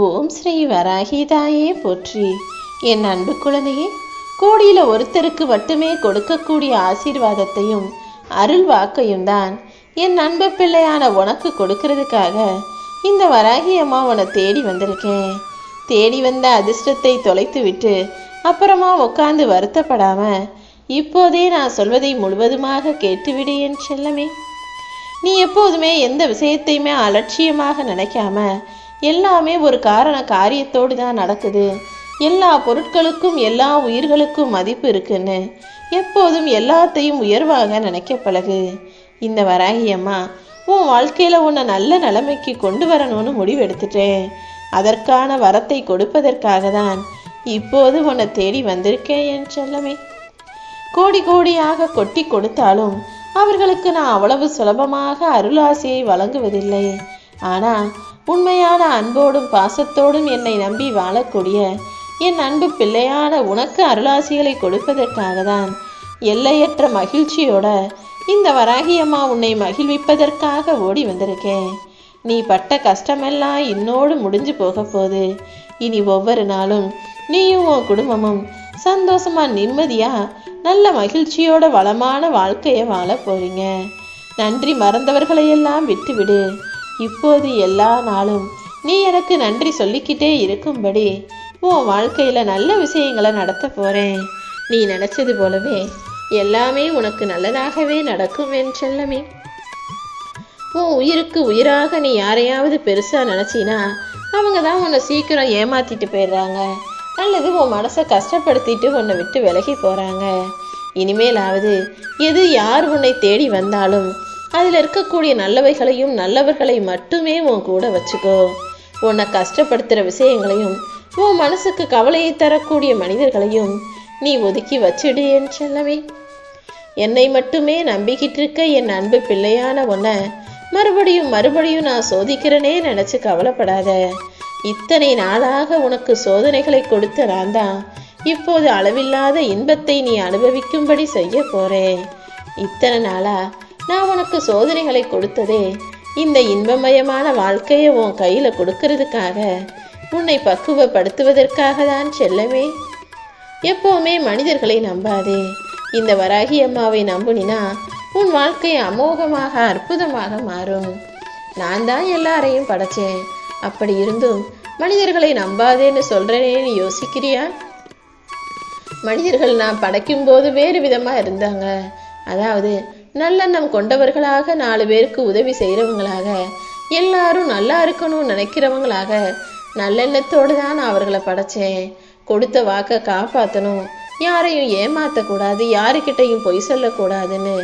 ஓம் ஸ்ரீ வராகிதாயே போற்றி. என் அன்பு குழந்தையே கோடியில் ஒருத்தருக்கு மட்டுமே கொடுக்கக்கூடிய ஆசீர்வாதத்தையும் அருள் வாக்கையும் தான் என் அன்பு பிள்ளையான உனக்கு கொடுக்கறதுக்காக இந்த வராகி அம்மா உன்னை தேடி வந்திருக்கேன். தேடி வந்த அதிர்ஷ்டத்தை தொலைத்து விட்டு அப்புறமா உட்காந்து வருத்தப்படாம இப்போதே நான் சொல்வதை முழுவதுமாக கேட்டுவிடு என் செல்லமே. நீ எப்போதுமே எந்த விஷயத்தையுமே அலட்சியமாக நினைக்காம எல்லாமே ஒரு காரண காரியத்தோடு தான் நடக்குது. எல்லா பொருட்களுக்கும் எல்லா உயிர்களுக்கும் மதிப்பு இருக்குன்னு எப்போதும் எல்லாத்தையும் உயர்வாக நினைக்க பழகு. இந்த வராகியம்மா உன் வாழ்க்கையில உன்னை நல்ல நிலைமைக்கு கொண்டு வரணும்னு முடிவெடுத்துட்டேன். அதற்கான வரத்தை கொடுப்பதற்காக தான் இப்போது உன்னை தேடி வந்திருக்கேன் என் செல்லமே. கோடி கோடியாக கொட்டி கொடுத்தாலும் அவர்களுக்கு நான் அவ்வளவு சுலபமாக அருளாசியை வழங்குவதில்லை. ஆனா உண்மையான அன்போடும் பாசத்தோடும் என்னை நம்பி வாழக்கூடிய என் அன்பு பிள்ளையான உனக்கு அருளாசிகளை கொடுப்பதற்காக தான் எல்லையற்ற மகிழ்ச்சியோட இந்த வராகியம்மா உன்னை மகிழ்விப்பதற்காக ஓடி வந்திருக்கேன். நீ பட்ட கஷ்டமெல்லாம் இன்னோடு முடிஞ்சு போக போது இனி ஒவ்வொரு நாளும் நீயும் உன் குடும்பமும் சந்தோஷமா நிம்மதியா நல்ல மகிழ்ச்சியோட வளமான வாழ்க்கையை வாழ போறீங்க. நன்றி மறந்தவர்களையெல்லாம் விட்டுவிடு. இப்போது எல்லா நாளும் நீ எனக்கு நன்றி சொல்லிக்கிட்டே இருக்கும்படி உன் வாழ்க்கையில நல்ல விஷயங்களை நடத்த போறேன். நீ நினைச்சது போலவே எல்லாமே உனக்கு நல்லதாகவே நடக்கும் என் செல்லமே. உன் உயிருக்கு உயிராக நீ யாரையாவது பெருசா நினச்சினா அவங்க தான் உன்னை சீக்கிரம் ஏமாத்திட்டு போயிடுறாங்க. அல்லது உன் மனசை கஷ்டப்படுத்திட்டு உன்னை விட்டு விலகி போறாங்க. இனிமேலாவது எது யார் உன்னை தேடி வந்தாலும் அதில் இருக்கக்கூடிய நல்லவைகளையும் நல்லவர்களை மட்டுமே உன் கூட வச்சுக்கோ. உன்னை கஷ்டப்படுத்துகிற விஷயங்களையும் உன் மனசுக்கு கவலையை தரக்கூடிய மனிதர்களையும் நீ ஒதுக்கி வச்சிடு என் செல்லவே என்னை மட்டுமே நம்பிக்கிட்டு இருக்க என் அன்பு பிள்ளையான உன்னை மறுபடியும் மறுபடியும் நான் சோதிக்கிறேனே நினச்சி கவலைப்படாத. இத்தனை நாளாக உனக்கு சோதனைகளை கொடுத்த நான் தான் இப்போது அளவில்லாத இன்பத்தை நீ அனுபவிக்கும்படி செய்ய போறேன். இத்தனை நாளா நான் உனக்கு சோதனைகளை கொடுத்ததே. இந்த இன்பமயமான வாழ்க்கையை உன் கையில கொடுக்கறதுக்காக உன்னை பக்குவப்படுத்துவதற்காக தான் செல்லவே எப்போவுமே மனிதர்களை நம்பாதே. இந்த வராகி அம்மாவை நம்புனினா உன் வாழ்க்கை அமோகமாக அற்புதமாக மாறும். நான் தான் எல்லாரையும் படைச்சேன். அப்படி இருந்தும் மனிதர்களை நம்பாதேன்னு சொல்றேனேன்னு யோசிக்கிறியா? மனிதர்கள் நான் படைக்கும் போது வேறு விதமா இருந்தாங்க. அதாவது நல்லெண்ணம் கொண்டவர்களாக நாலு பேருக்கு உதவி செய்கிறவங்களாக எல்லாரும் நல்லா இருக்கணும்னு நினைக்கிறவங்களாக நல்லெண்ணத்தோடு தான் நான் அவர்களை படைச்சேன். கொடுத்த வாக்கை காப்பாற்றணும் யாரையும் ஏமாற்றக்கூடாது யாருக்கிட்டையும் பொய் சொல்லக்கூடாதுன்னு.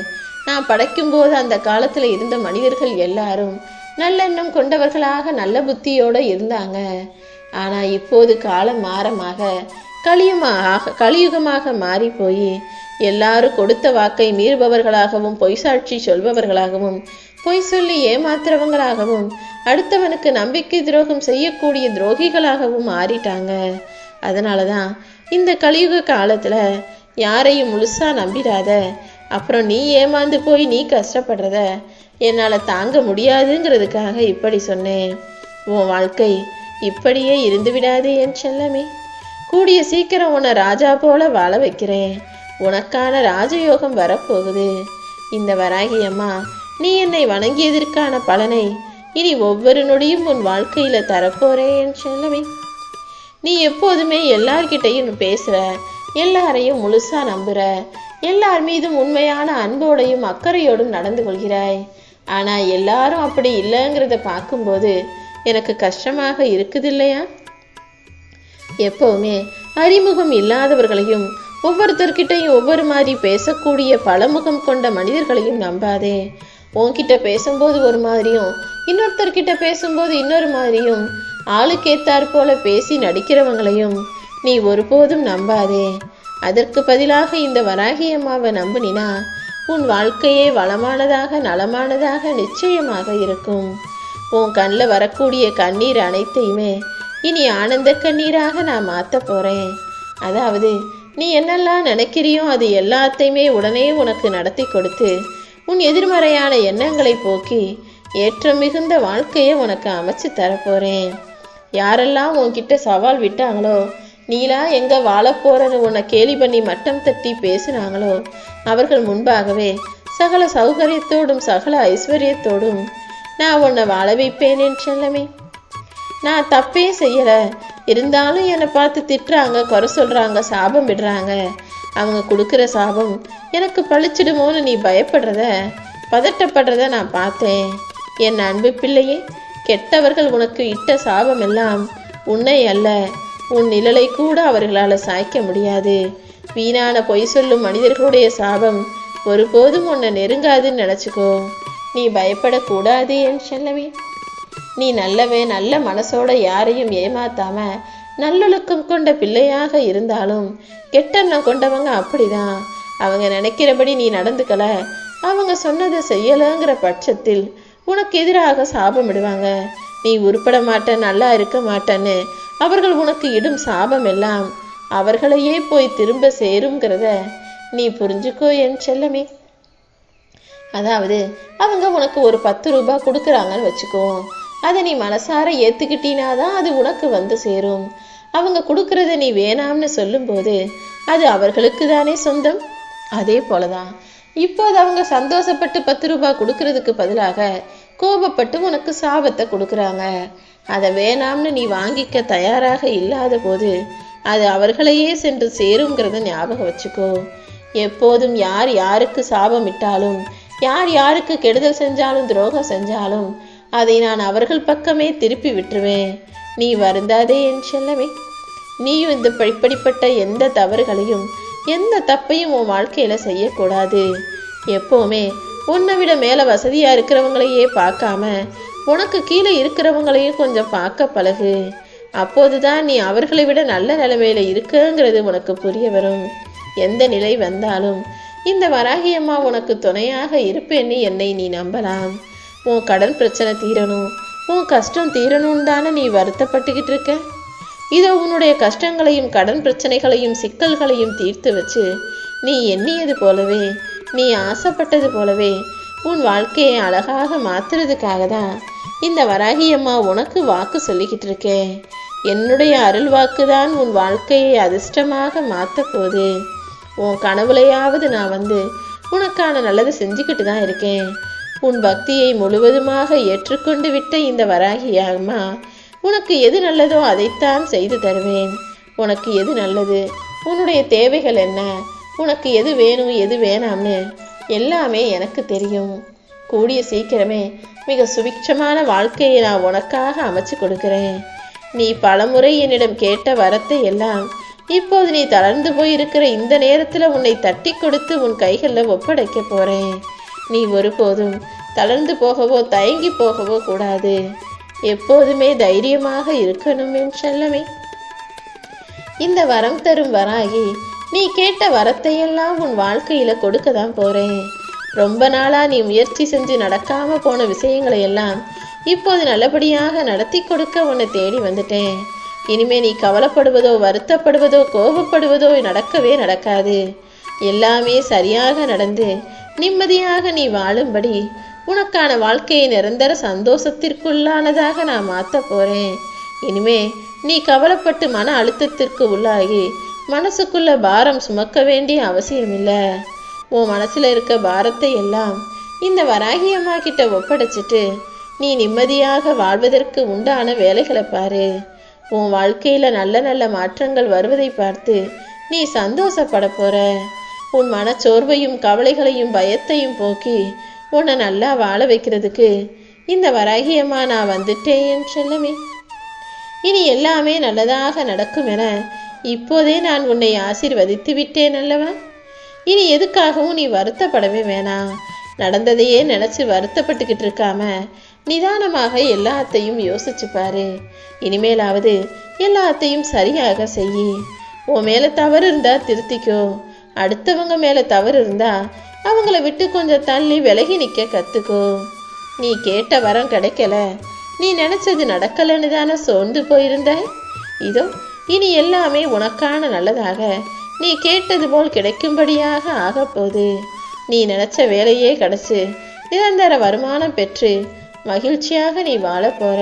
நான் படைக்கும்போது அந்த காலத்தில் இருந்த மனிதர்கள் எல்லாரும் நல்லெண்ணம் கொண்டவர்களாக நல்ல புத்தியோடு இருந்தாங்க. ஆனால் இப்போது காலம் மாறமாக கலியுமாக கலியுகமாக மாறி போய் எல்லாரும் கொடுத்த வாக்கை மீறுபவர்களாகவும் பொய் சாட்சி சொல்பவர்களாகவும் பொய் சொல்லி ஏமாத்துறவங்களாகவும் அடுத்தவனுக்கு நம்பிக்கை துரோகம் செய்யக்கூடிய துரோகிகளாகவும் மாறிட்டாங்க. அதனால தான் இந்த கலியுக காலத்துல யாரையும் முழுசா நம்பிடாத அப்புறம் நீ ஏமாந்து போய் நீ கஷ்டப்படுறத என்னால் தாங்க முடியாதுங்கிறதுக்காக இப்படி சொன்னேன். உன் வாழ்க்கை இப்படியே இருந்து விடாதே என் செல்லமே. கூடிய சீக்கிரம் உன்னை ராஜா போல வாழ வைக்கிறேன். உனக்கான ராஜயோகம் வரப்போகுது. இந்த வராகி அம்மா நீ என்னை வணங்கியதற்கான பலனை இனி ஒவ்வொரு நொடியும் உன் வாழ்க்கையில தரப்போறேன் என் நீ எப்போதுமே எல்லார்கிட்டையும் பேசுற எல்லாரையும் முழுசா நம்புற எல்லார் மீதும் உண்மையான அன்போடையும் அக்கறையோடும் நடந்து கொள்கிறாய். ஆனா எல்லாரும் அப்படி இல்லைங்கிறத பார்க்கும்போது எனக்கு கஷ்டமாக இருக்குது இல்லையா எப்பவுமே அறிமுகம் இல்லாதவர்களையும் ஒவ்வொருத்தர்கிட்டையும் ஒவ்வொரு மாதிரி பேசக்கூடிய பலமுகம் கொண்ட மனிதர்களையும் நம்பாதே. உன்கிட்ட பேசும்போது ஒரு மாதிரியும் இன்னொருத்தர்கிட்ட பேசும்போது இன்னொரு மாதிரியும் ஆளுக்கேத்தாற் போல பேசி நடிக்கிறவங்களையும் நீ ஒருபோதும் நம்பாதே. அதற்கு பதிலாக இந்த வராகி அம்மாவை உன் வாழ்க்கையே வளமானதாக நலமானதாக நிச்சயமாக இருக்கும். உன் கண்ணில் வரக்கூடிய கண்ணீர் அனைத்தையுமே இனி ஆனந்த கண்ணீராக நான் மாற்ற போறேன். அதாவது நீ என்னெல்லாம் நினைக்கிறியோ அது எல்லாத்தையுமே உடனே உனக்கு நடத்தி கொடுத்து உன் எதிர்மறையான எண்ணங்களை போக்கி ஏற்றம் மிகுந்த வாழ்க்கையை உனக்கு அமைச்சு தரப்போறேன். யாரெல்லாம் உன்கிட்ட சவால் விட்டாங்களோ நீலா எங்க வாழப்போறன்னு உன்னை கேலி பண்ணி மட்டம் தட்டி பேசினாங்களோ அவர்கள் முன்பாகவே சகல சௌகரியத்தோடும் சகல ஐஸ்வர்யத்தோடும் நான் உன்னை வாழ வைப்பேன் என் செல்லமே. நான் தப்பே செய்யலை இருந்தாலும் என்னை பார்த்து திட்டுறாங்க குறை சொல்கிறாங்க சாபம் விடுறாங்க. அவங்க கொடுக்குற சாபம் எனக்கு பழிச்சிடுமோன்னு நீ பயப்படுறத பதட்டப்படுறத நான் பார்த்தேன். என் அன்பு பிள்ளையே கெட்டவர்கள் உனக்கு இட்ட சாபம் எல்லாம் உன்னை அல்ல. உன் நிழலை கூட அவர்களால் சாய்க்க முடியாது. வீணான பொய் சொல்லும் மனிதர்களுடைய சாபம் ஒருபோதும் உன்னை நெருங்காதுன்னு நினச்சிக்கோ. நீ பயப்படக்கூடாது என் செல்லவே நீ நல்லவே நல்ல மனசோட யாரையும் ஏமாத்தாம நல்லொழுக்கம் கொண்ட பிள்ளையாக இருந்தாலும் கெட்டெண்ணம் கொண்டவங்க அப்படிதான். அவங்க நினைக்கிறபடி நீ நடந்துக்கல. அவங்க சொன்னதை செய்யலங்கிற பட்சத்தில் உனக்கு எதிராக சாபமிடுவாங்க. நீ உருப்பட மாட்ட நல்லா இருக்க மாட்டேன்னு அவர்கள் உனக்கு இடும் சாபம் எல்லாம் அவர்களையே போய் திரும்ப சேருங்கிறத நீ புரிஞ்சுக்கோ என் செல்லமே. அதாவது அவங்க உனக்கு ஒரு பத்து ரூபாய் கொடுக்குறாங்கன்னு வச்சுக்கோ. அதை நீ மனசார ஏத்துக்கிட்டீனா தான் அது உனக்கு வந்து சேரும். அவங்க கொடுக்கறத நீ வேணாம்னு சொல்லும்போது அது அவர்களுக்கு தானே சொந்தம்? அதே போலதான். இப்போது அவங்க சந்தோஷப்பட்டு பத்து ரூபாய் கொடுக்கறதுக்கு பதிலாக கோபப்பட்டு உனக்கு சாபத்தை கொடுக்குறாங்க. அதை வேணாம்னு நீ வாங்கிக்க தயாராக இல்லாத போது அது அவர்களையே சென்று சேருங்கிறத ஞாபகம் வச்சுக்கோ. எப்போதும் யார் யாருக்கு சாபம் இட்டாலும் யார் யாருக்கு கெடுதல் செஞ்சாலும் துரோகம் செஞ்சாலும் அதை நான் அவர்கள் பக்கமே திருப்பி விட்டுருவேன். நீ வருந்தாதே என் செல்லமே. நீயும் இந்த இப்படிப்பட்ட எந்த தவறுகளையும் எந்த தப்பையும் உன் வாழ்க்கையில செய்யக்கூடாது. எப்போவுமே உன்னை விட மேல வசதியா இருக்கிறவங்களையே பார்க்காம உனக்கு கீழே இருக்கிறவங்களையும் கொஞ்சம் பார்க்க பழகு. அப்போதுதான் நீ அவர்களை விட நல்ல நிலைமையில இருக்குங்கிறது உனக்கு புரிய வரும். எந்த நிலை வந்தாலும் இந்த வராகி அம்மா உனக்கு துணையாக இருப்பேன்னு என்னை நீ நம்பலாம். உன் கடன் பிரச்சனை தீரணும். உன் கஷ்டம் தீரணும் தானே நீ வருத்தப்பட்டுக்கிட்டு இருக்க? இதோ உன்னுடைய கஷ்டங்களையும் கடன் பிரச்சனைகளையும் சிக்கல்களையும் தீர்த்து வச்சு நீ எண்ணியது போலவே நீ ஆசைப்பட்டது போலவே உன் வாழ்க்கையை அழகாக மாத்துறதுக்காக தான் இந்த வராகியம்மா உனக்கு வாக்கு சொல்லிக்கிட்டு இருக்கேன் என்னுடைய அருள் வாக்கு தான் உன் வாழ்க்கையை அதிர்ஷ்டமாக மாத்த போகுது. உன் கனவுலையாவது நான் வந்து உனக்கான நல்லது செஞ்சுக்கிட்டு தான் இருக்கேன். உன் பக்தியை முழுவதுமாக ஏற்றுக்கொண்டு விட்ட இந்த வராகி அம்மா உனக்கு எது நல்லதோ அதைத்தான் செய்து தருவேன். உனக்கு எது நல்லது? உன்னுடைய தேவைகள் என்ன? உனக்கு எது வேணும் எது வேணாம்னு எல்லாமே எனக்கு தெரியும். கூடிய சீக்கிரமே மிக சுபிக்ஷமான வாழ்க்கையை நான் உனக்காக அமைச்சு கொடுக்கிறேன். நீ பலமுறை என்னிடம் கேட்ட வரத்தை எல்லாம் இப்போது நீ தளர்ந்து போய் இருக்கிற இந்த நேரத்தில் உன்னை தட்டி கொடுத்து உன் கைகளில் ஒப்படைக்க போறேன். நீ ஒருபோதும் தளர்ந்து போகவோ தயங்கி போகவோ கூடாது. எப்போதுமே தைரியமாக இருக்கணும் என் செல்லமே. இந்த வரம் தரும் வராகி நீ கேட்ட வரத்தையெல்லாம் உன் வாழ்க்கையில கொடுக்க தான் போறேன். ரொம்ப நாளா நீ முயற்சி செஞ்சு நடக்காம போன விஷயங்களை எல்லாம் இப்போது நல்லபடியாக நடத்தி கொடுக்க உன்னை தேடி வந்துட்டேன். இனிமே நீ கவலைப்படுவதோ வருத்தப்படுவதோ கோபப்படுவதோ நடக்கவே நடக்காது. எல்லாமே சரியாக நடந்து நிம்மதியாக நீ வாழும்படி உனக்கான வாழ்க்கையை நிரந்தர சந்தோஷத்திற்குள்ளானதாக நான் மாற்ற போறேன். இனிமே நீ கவலைப்பட்டு மன அழுத்தத்திற்கு உள்ளாகி மனசுக்குள்ள பாரம் சுமக்க வேண்டிய அவசியமில்லை. உன் மனசுல இருக்க பாரத்தை எல்லாம் இந்த வராகி அம்மா கிட்ட ஒப்படைச்சிட்டு நீ நிம்மதியாக வாழ்வதற்கு உண்டான வேலைகளை பாரு. உன் வாழ்க்கையில நல்ல நல்ல மாற்றங்கள் வருவதை பார்த்து நீ சந்தோஷப்பட போற. உன் மனச்சோர்வையும் கவலைகளையும் பயத்தையும் போக்கி உன்னை நல்லா வாழ வைக்கிறதுக்கு இந்த வராகியம்மா நான் வந்துட்டேன் என் செல்லமே. இனி எல்லாமே நல்லதாக நடக்கும் என இப்போதே நான் உன்னை ஆசீர்வதித்து விட்டேன் அல்லவா? இனி எதுக்காகவும் நீ வருத்தப்படவே வேணாம் நடந்ததையே நினைச்சு வருத்தப்பட்டுக்கிட்டு இருக்காம நிதானமாக எல்லாத்தையும் யோசிச்சு பாரு. இனிமேலாவது எல்லாத்தையும் சரியாக செய் உன் மேல தவறு இருந்தா திருத்திக்கோ. அடுத்தவங்க மேல தவறு இருந்தா அவங்கள விட்டு கொஞ்சம் தள்ளி விலகி நிக்க கத்துக்கோ. நீ கேட்ட வரம் கிடைக்கல. நீ நினைச்சது நடக்கலன்னு தானே சோர்ந்து போயிருந்த? இதோ இனி எல்லாமே உனக்கான நல்லதாக நீ கேட்டது போல் கிடைக்கும்படியாக ஆகப்போகுது நீ நினைச்ச வேலையே கிடைச்சு நிரந்தர வருமானம் பெற்று மகிழ்ச்சியாக நீ வாழ போற.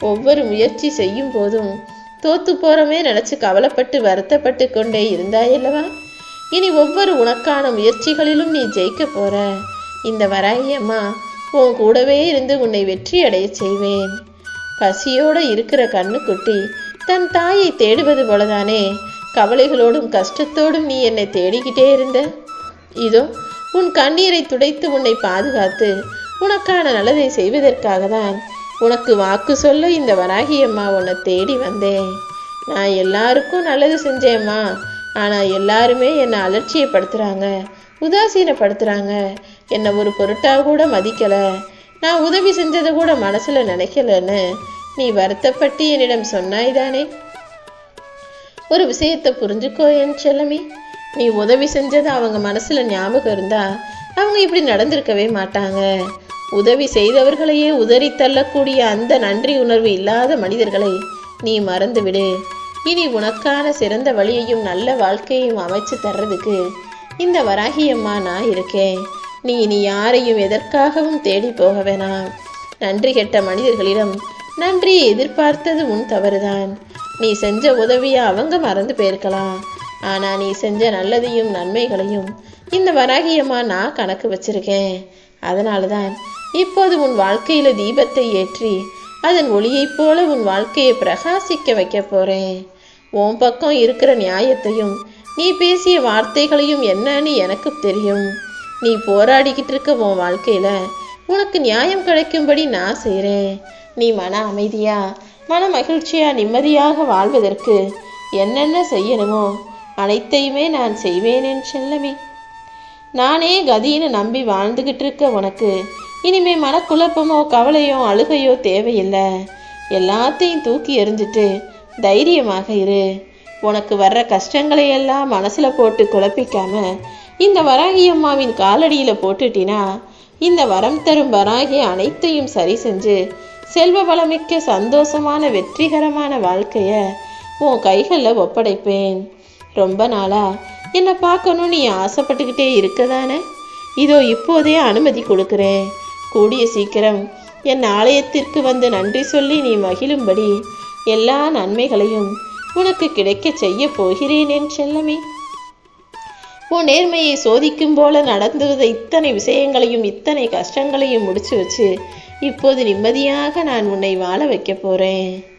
ஒவ்வொரு முயற்சி செய்யும் போதும் தோத்து போறமே நினைச்சு கவலைப்பட்டு வருத்தப்பட்டு கொண்டே இருந்தாயல்லவா இனி ஒவ்வொரு உனக்கான முயற்சிகளிலும் நீ ஜெயிக்க போற. இந்த வராகியம்மா உன் கூடவே இருந்து உன்னை வெற்றி அடைய செய்வேன். பசியோட இருக்கிற கண்ணுக்குட்டி தன் தாயை தேடுவது போலதானே? கவலைகளோடும் கஷ்டத்தோடும் நீ என்னை தேடிக்கிட்டே இருந்த. இதோ உன் கண்ணீரை துடைத்து உன்னை பாதுகாத்து உனக்கான நல்லதை செய்வதற்காக தான் உனக்கு வாக்கு சொல்ல இந்த வராகி அம்மா உன்னை தேடி வந்தேன். நான் எல்லாருக்கும் நல்லது செஞ்சேம்மா. ஆனால் எல்லாருமே என்னை அலட்சியப்படுத்துகிறாங்க உதாசீனப்படுத்துகிறாங்க என்னை ஒரு பொருட்டாக கூட மதிக்கலை. நான் உதவி செஞ்சதை கூட மனசில் நினைக்கலன்னு நீ வருத்தப்பட்டு என்னிடம் சொன்னாய்தானே? ஒரு விஷயத்தை புரிஞ்சுக்கோ என் செல்லமி. நீ உதவி செஞ்சது அவங்க மனசுல ஞாபகம் இருந்தா அவங்க இப்படி நடந்திருக்கவே மாட்டாங்க. உதவி செய்தவர்களையே உதறி தள்ளக்கூடிய அந்த நன்றி உணர்வு இல்லாத மனிதர்களை நீ மறந்து விடு இனி உனக்கான சிறந்த வழியையும் நல்ல வாழ்க்கையையும் அமைச்சு தர்றதுக்கு இந்த வராகியம்மா நான் இருக்கேன். நீ இனி யாரையும் எதற்காகவும் தேடி போக வேணாம். நன்றி கெட்ட மனிதர்களிடம் நன்றியை எதிர்பார்த்தது உன் தவறுதான். நீ செஞ்ச உதவியை அவங்க மறந்து போயிருக்கலாம். ஆனா நீ செஞ்ச நல்லதையும் நன்மைகளையும் இந்த வராகியம்மா நான் கணக்கு வச்சிருக்கேன். அதனால தான் இப்போது உன் வாழ்க்கையில தீபத்தை ஏற்றி அதன் ஒளியைப் போல உன் வாழ்க்கையை பிரகாசிக்க வைக்க போறேன். உன் பக்கம் இருக்கிற நியாயத்தையும் நீ பேசிய வார்த்தைகளையும் என்னன்னு எனக்கு தெரியும். நீ போராடிக்கிட்டு இருக்க உன் வாழ்க்கையில உனக்கு நியாயம் கிடைக்கும்படி நான் செய்கிறேன் நீ மன அமைதியா மன மகிழ்ச்சியா நிம்மதியாக வாழ்வதற்கு என்னென்ன செய்யணுமோ அனைத்தையுமே நான் செய்வேனேன் என் செல்லமே. நானே கதின்னு நம்பி வாழ்ந்துகிட்டு இருக்க உனக்கு இனிமே மனக்குழப்பமோ கவலையோ அழுகையோ தேவையில்லை. எல்லாத்தையும் தூக்கி எறிஞ்சிட்டு தைரியமாக இரு. உனக்கு வர்ற கஷ்டங்களை எல்லாம் மனசுல போட்டு குழப்பிக்காம இந்த வராகி அம்மாவின் காலடியில போட்டுட்டினா இந்த வரம் தரும் வராகி அனைத்தையும் சரி செஞ்சு செல்வ வளமிக்க சந்தோஷமான வெற்றிகரமான வாழ்க்கைய உன் கைகளில் ஒப்படைப்பேன். ரொம்ப நாளா என்னை பார்க்கணும் நீ ஆசைப்பட்டுக்கிட்டே இருக்கதானே? இதோ இப்போதே அனுமதி கொடுக்குறேன். கூடிய சீக்கிரம். என் ஆலயத்திற்கு வந்து நன்றி சொல்லி நீ மகிழும்படி எல்லா நன்மைகளையும் உனக்கு கிடைக்கச் செய்ய போகிறேன் என் செல்லமே. உன் நேர்மையை சோதிக்கும் போல நடந்துவத இத்தனை விஷயங்களையும் இத்தனை கஷ்டங்களையும் முடிச்சு வச்சு இப்போது நிம்மதியாக நான் உன்னை வாழ வைக்க போறேன்.